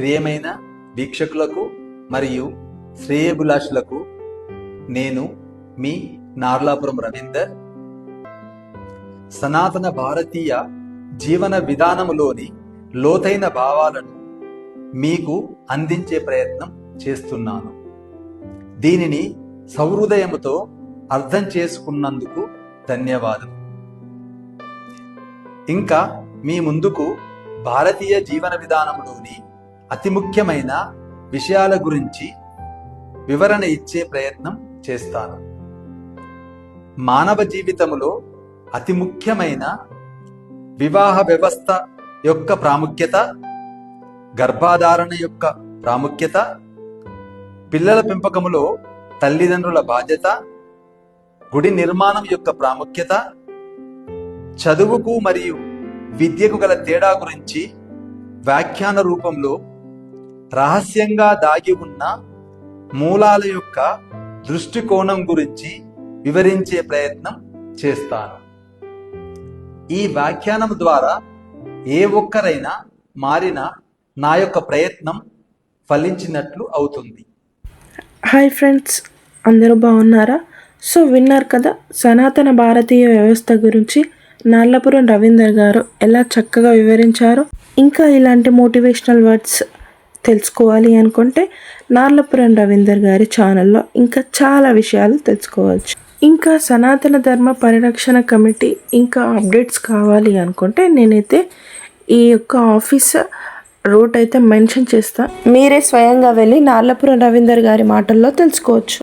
ప్రియమైన వీక్షకులకు మరియు శ్రేయభిలాషులకు నేను మీ నార్లాపురం రవీందర్. సనాతన భారతీయ జీవన విధానములోని లోతైన భావాలను మీకు అందించే ప్రయత్నం చేస్తున్నాను. దీనిని సౌహృదయముతో అర్థం చేసుకున్నందుకు ధన్యవాదం ఇంకా మీ ముందుకు భారతీయ జీవన విధానంలోని అతి ముఖ్యమైన విషయాల గురించి వివరణ ఇచ్చే ప్రయత్నం చేస్తాను. మానవ జీవితములో అతి ముఖ్యమైన వివాహ వ్యవస్థ యొక్క ప్రాముఖ్యత గర్భాధారణ యొక్క ప్రాముఖ్యత పిల్లల పెంపకములో తల్లిదండ్రుల బాధ్యత గుడి నిర్మాణం యొక్క ప్రాముఖ్యత చదువుకు మరియు విద్యకు గల తేడా గురించి వ్యాఖ్యాన రూపంలో రహస్యంగా దాగి ఉన్న మూలాల యొక్క దృష్టికోణం గురించి వివరించే ప్రయత్నం చేస్తాను. ఈ వ్యాఖ్యానం ద్వారా ఏ ఒక్కరైనా మారిన నా యొక్క ప్రయత్నం ఫలించినట్లు అవుతుంది. హాయ్ ఫ్రెండ్స్ అందరూ బాగున్నారా? సో విన్నారు కదా సనాతన భారతీయ వ్యవస్థ గురించి నల్లపురం రవీందర్ గారు ఎలా చక్కగా వివరించారో? ఇంకా ఇలాంటి మోటివేషనల్ వర్డ్స్ తెలుసుకోవాలి అనుకుంటే నార్లపురం రవీందర్ గారి ఛానల్లో ఇంకా చాలా విషయాలు తెలుసుకోవచ్చు. ఇంకా సనాతన ధర్మ పరిరక్షణ కమిటీ ఇంకా అప్డేట్స్ కావాలి అనుకుంటే నేనైతే ఈ యొక్క ఆఫీస్ రూట్ అయితే మెన్షన్ చేస్తా. మీరే స్వయంగా వెళ్ళి నార్లపురం రవీందర్ గారి మాటల్లో తెలుసుకోవచ్చు.